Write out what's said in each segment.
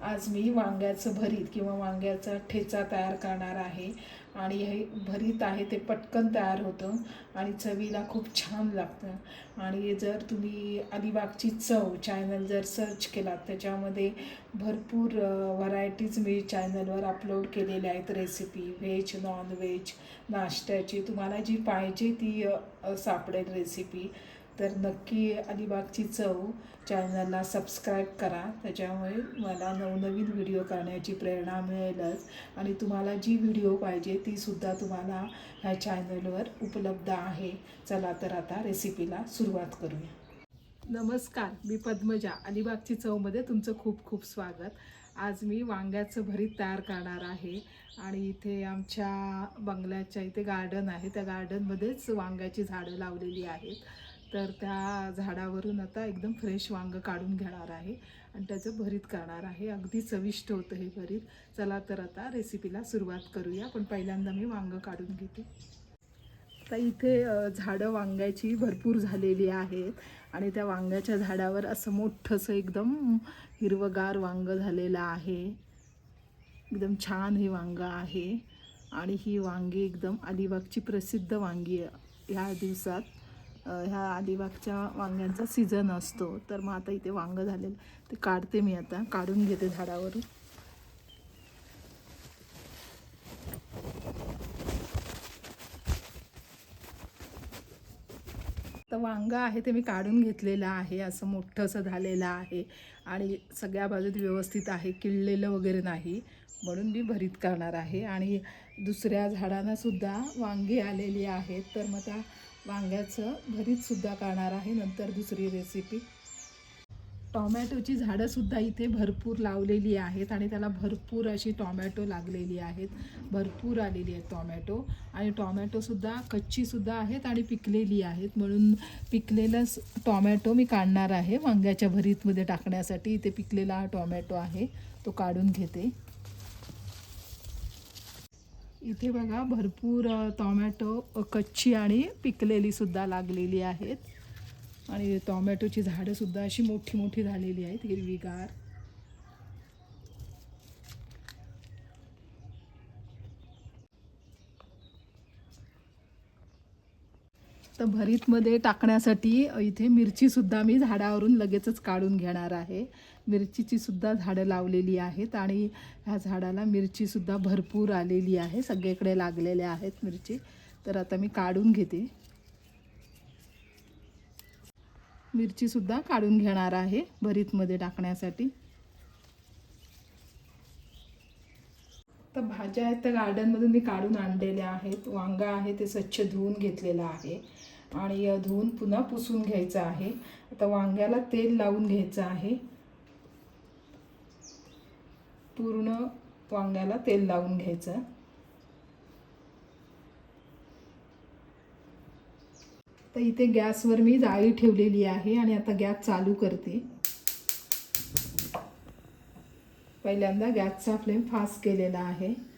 आज मी वांग्याचं भरीत किंवा वांग्याचा ठेचा तयार करणार आहे. आणि हे भरीत आहे ते पटकन तयार होतं आणि चवीला खूप छान लागतं. आणि जर तुम्ही अलिबागची चव चॅनल जर सर्च केलात त्याच्यामध्ये भरपूर व्हरायटीज मी चॅनलवर अपलोड केलेल्या आहेत रेसिपी व्हेज नॉन व्हेज नाश्त्याची. तुम्हाला जी पाहिजे ती सापडेल रेसिपी तर नक्की अलिबागची चव चॅनलला सबस्क्राईब करा. त्याच्यामुळे मला नवनवीन व्हिडिओ करण्याची प्रेरणा मिळेलच. आणि तुम्हाला जी व्हिडिओ पाहिजे तीसुद्धा तुम्हाला ह्या चॅनलवर उपलब्ध आहे. चला तर आता रेसिपीला सुरुवात करूया. नमस्कार मी पद्मजा. अलिबागची चवमध्ये तुमचं खूप खूप स्वागत. आज मी वांग्याचं भरीत तयार करणार आहे. आणि इथे आमच्या बंगल्याच्या इथे गार्डन आहे. त्या गार्डनमध्येच वांग्याची झाडं लावलेली आहेत. तर त्या झाडावरून आता एकदम फ्रेश वांगं काढून घेणार आहे. आणि त्याचं भरीत करणार आहे. अगदी चविष्ट होतं हे भरीत. चला तर आता रेसिपीला सुरुवात करूया. पण पहिल्यांदा मी वांगं काढून घेते. तर इथे झाडं वांग्याची भरपूर झालेली आहेत. आणि त्या वांग्याच्या झाडावर असं मोठंसं एकदम हिरवगार वांगं झालेलं आहे. एकदम छान हे वांगं आहे. आणि ही वांगी एकदम अलिबागची प्रसिद्ध वांगी ह्या दिवसात ह्या अलिबागच्या वांग्यांचा सीझन असतो. तर मग आता इथे वांगं झालेलं ते काढते मी आता. काढून घेते झाडावरून. तर वांगं आहे ते मी काढून घेतलेलं आहे. असं मोठंसं झालेलं आहे. आणि सगळ्या बाजूत व्यवस्थित आहे. किळलेलं वगैरे नाही. म्हणून मी भरीत करणार आहे. आणि दुसऱ्या झाडांनासुद्धा वांगी आलेली आहेत. तर मग त्या वांग्याचं भरीतसुद्धा करणार आहे नंतर दुसरी रेसिपी टॉमॅटोची झाडंसुद्धा इथे भरपूर लावलेली आहेत आणि त्याला भरपूर अशी टॉमॅटो लागलेली आहेत. भरपूर आलेली आहेत टॉमॅटो. आणि टॉमॅटोसुद्धा कच्चीसुद्धा आहेत आणि पिकलेली आहेत. म्हणून पिकलेलं टॉमॅटो मी काढणार आहे. वांग्याच्या भरीतमध्ये टाकण्यासाठी इथे पिकलेला हा टॉमॅटो आहे. तो काढून घेते. इथे बघा भरपूर टॉमॅटो कच्ची आणि पिकलेली सुद्धा लागलेली आहेत. आणि टॉमॅटोची झाडं सुद्धा अशी मोठी मोठी झालेली आहेत हिरवीगार. तर भरीतमध्ये टाकण्यासाठी इथे मिरचीसुद्धा मी झाडावरून लगेचच काढून घेणार आहे. मिरचीची सुद्धा झाडं लावलेली आहेत आणि ह्या झाडाला मिरचीसुद्धा भरपूर आलेली आहे. सगळीकडे लागलेल्या आहेत मिरची. तर आता मी काढून घेते. मिरचीसुद्धा काढून घेणार आहे भरीतमध्ये टाकण्यासाठी तर भाज्या आहेत त्या गार्डनमधून मी काढून आणलेल्या आहेत. वांगा आहे ते स्वच्छ धुवून घेतलेलं आहे. आणि धुवून पुन्हा पुसून घ्यायचं आहे. आता वांग्याला तेल लावून घ्यायचं आहे. पूर्ण वांग्याला तेल लावून घ्यायचं. तर इथे गॅसवर मी जाळी ठेवलेली आहे आणि आता गॅस चालू करते. पहिल्यांदा गॅसचा फ्लेम फास्ट केलेला आहे.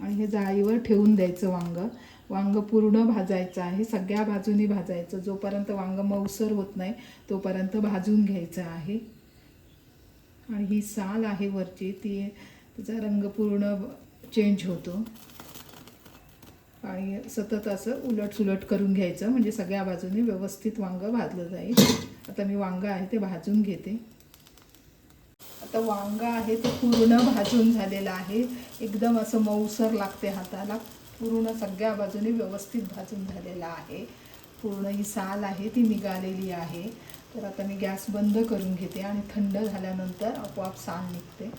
आणि हे जाळीवर ठेवून द्यायचं वांग. वांग पूर्ण भाजायचं आहे. सगळ्या बाजूनी भाजायचं. जोपर्यंत वांग मऊसर होत नाही तोपर्यंत भाजून घ्यायचं आहे. आणि ही साल आहे वरची. ती त्याचा रंग पूर्ण चेंज होतो. आणि सतत असं उलट सुलट करून घ्यायचं. म्हणजे सगळ्या बाजूने व्यवस्थित वांग भाजलं जाईल. आता मी वांगं आहे ते भाजून घेते. आता वांग आहे ते पूर्ण भाजून झालेलं आहे. एकदम असं मऊसर लागते हाताला. पूर्ण सगळ्या बाजूने व्यवस्थित भाजून झालेलं आहे. पूर्ण ही साल आहे ती निघालेली आहे. तर आता मी गॅस बंद करून घेते आणि थंड झाल्यानंतर आपोआप साल निघते.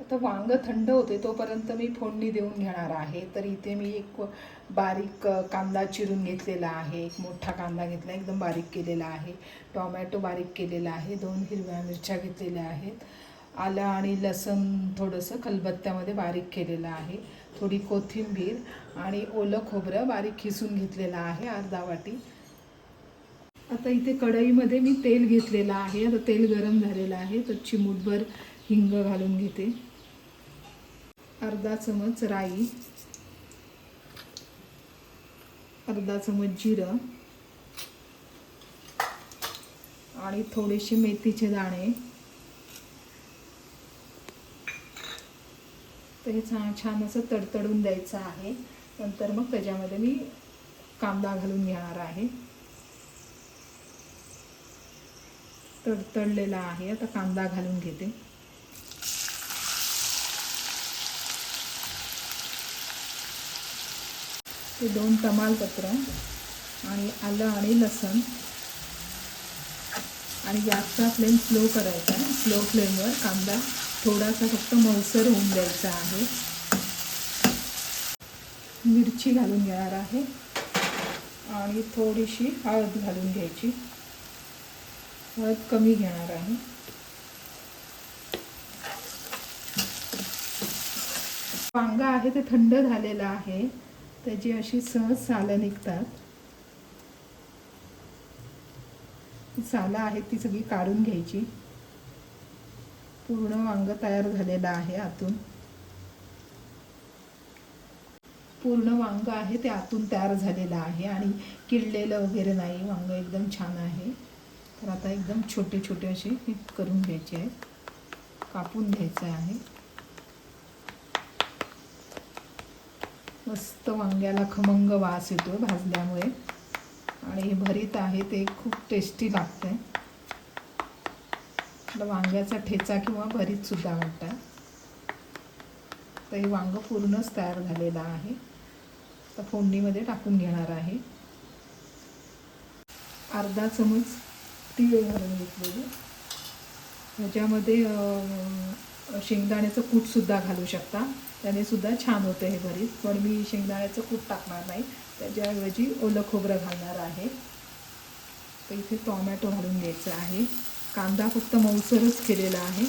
आता वांग थंड होते तोपर्यंत मी फोडणी देऊन घेणार आहे. तर इथे मी एक बारीक कांदा चिरून घेतलेला आहे. एक मोठा कांदा घेतला एकदम बारीक केलेला आहे. टॉमॅटो बारीक केलेला आहे. दोन हिरव्या मिरच्या घेतलेल्या आहेत. आलं आणि लसण थोडंसं खलबत्त्यामध्ये बारीक केलेलं आहे. थोडी कोथिंबीर आणि ओलं खोबरं बारीक खिसून घेतलेलं आहे अर्धा वाटी. आता इथे कढईमध्ये मी तेल घेतलेलं आहे. आता तेल गरम झालेलं आहे. तर चिमूटभर हिंग घालून घेते. अर्धा चमच राई. अर्धा चमच जिरं. आणि थोडेसे मेथीचे दाणे. तर हे छान छान असं तडतडून द्यायचं आहे. नंतर मग त्याच्यामध्ये मी कांदा घालून घेणार आहे. तडतडलेला आहे. आता कांदा घालून घेते. ते दोन तमालपत्र आणि आलं आणि लसण. आणि गॅसचा फ्लेम स्लो करायचा आहे. स्लो फ्लेमवर कांदा थोडासा फक्त मळसर होऊन द्यायचा आहे. मिरची घालून घेणार आहे. आणि थोडीशी हळद घालून घ्यायची. हळद कमी घेणार आहे. वांगा आहे ते थंड झालेलं आहे. त्याची अशी सहज सालं निघतात. सालं आहेत ती सगळी काढून घ्यायची. पूर्ण वांग तयार झालेलं आहे आतून. पूर्ण वांग आहे ते आतून तयार झालेलं आहे आणि किडलेलं वगैरे नाही. वांग एकदम छान आहे. तर आता एकदम छोटे छोटे असे हे करून घ्यायचे आहेत. कापून घ्यायचं आहे. मस्त वांग्याला खमंग वास येतो भाजल्यामुळे. आणि हे भरीत आहे ते खूप टेस्टी लागतं आहे वांग्याचा ठेचा किंवा भरीतसुद्धा म्हणतात. तर हे वांगं पूर्णच तयार झालेलं आहे. तर फोडणीमध्ये टाकून घेणार आहे. अर्धा चमच तीळ घालून घेतलेली. ह्याच्यामध्ये शेंगदाण्याचं कूटसुद्धा घालू शकता. त्याने सुद्धा छान होतं हे भरीत. पण मी शेंगदाण्याचं कूट टाकणार नाही. त्याच्याऐवजी ओलं खोबरं घालणार आहे. तर इथे टॉमॅटो घालून घ्यायचं आहे. कांदा फक्त मऊसरच केलेला आहे.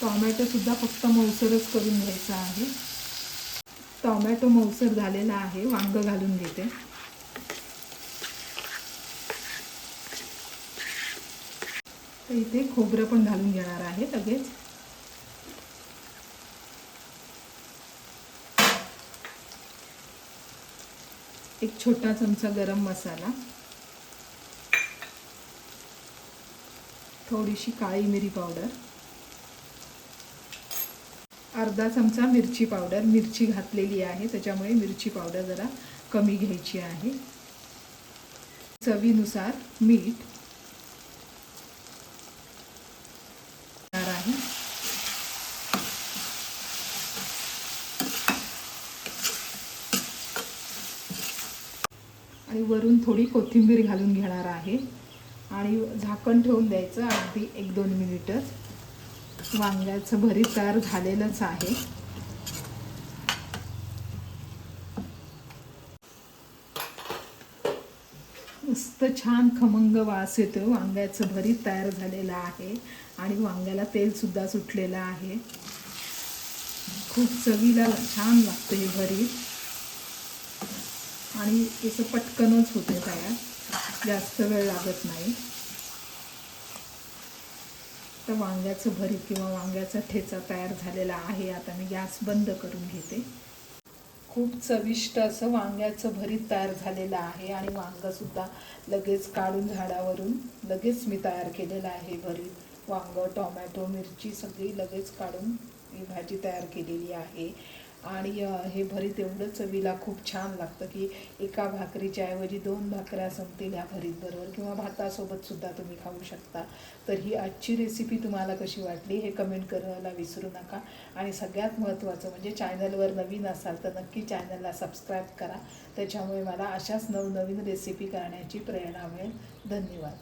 टॉमॅटोसुद्धा फक्त मऊसरच करून घ्यायचा आहे. टॉमॅटो मऊसर झालेला आहे वांग घालून घेते. इथे खोबरं पण घालून घेणार आहे लगेच. एक छोटा चमचा गरम मसाला. थोडीशी काळी मिरी पावडर. अर्धा चमचा मिरची पावडर. मिरची घातलेली आहे त्याच्यामुळे मिरची पावडर जरा कमी घ्यायची आहे. चवीनुसार मीठ घालणार आहे आणि वरून थोडी कोथिंबीर घालून घेणार आहे. आणि झाकण ठेवून द्यायचं अगदी एक दोन मिनिटच वांग्याचं भरीत तयार झालेलंच आहे. मस्त छान खमंग वास येतो वांग्याचं भरीत तयार झालेलं आहे. आणि वांग्याला तेलसुद्धा सुटलेलं आहे. खूप चवीला छान लागतं हे भरीत. आणि तसं पटकनच होते तयार. जास्त वेळ लागत नाही. तर वांग्याचं भरीत किंवा वांग्याचा ठेचा तयार झालेला आहे. आता मी गॅस बंद करून घेते. खूप चविष्ट असं वांग्याचं भरीत तयार झालेलं आहे आणि वांगंसुद्धा लगेच काढून झाडावरून लगेच मी तयार केलेलं आहे भरीत. वांग टोमॅटो मिरची सगळी लगेच काढून ही भाजी तयार केलेली आहे. आणि हे भरीत एवढं चवीला खूप छान लागतं की एका भाकरीच्या ऐवजी दोन भाकऱ्या संपतील ह्या भरीत बरोबर किंवा भातासोबत सुद्धा तुम्ही खाऊ शकता. तर ही आजची रेसिपी तुम्हाला कशी वाटली हे कमेंट करायला विसरू नका. आणि सगळ्यात महत्त्वाचं म्हणजे चॅनलवर नवीन असाल तर नक्की चॅनलला सबस्क्राईब करा. त्याच्यामुळे मला अशाच नवनवीन रेसिपी करण्याची प्रेरणा मिळेल. धन्यवाद.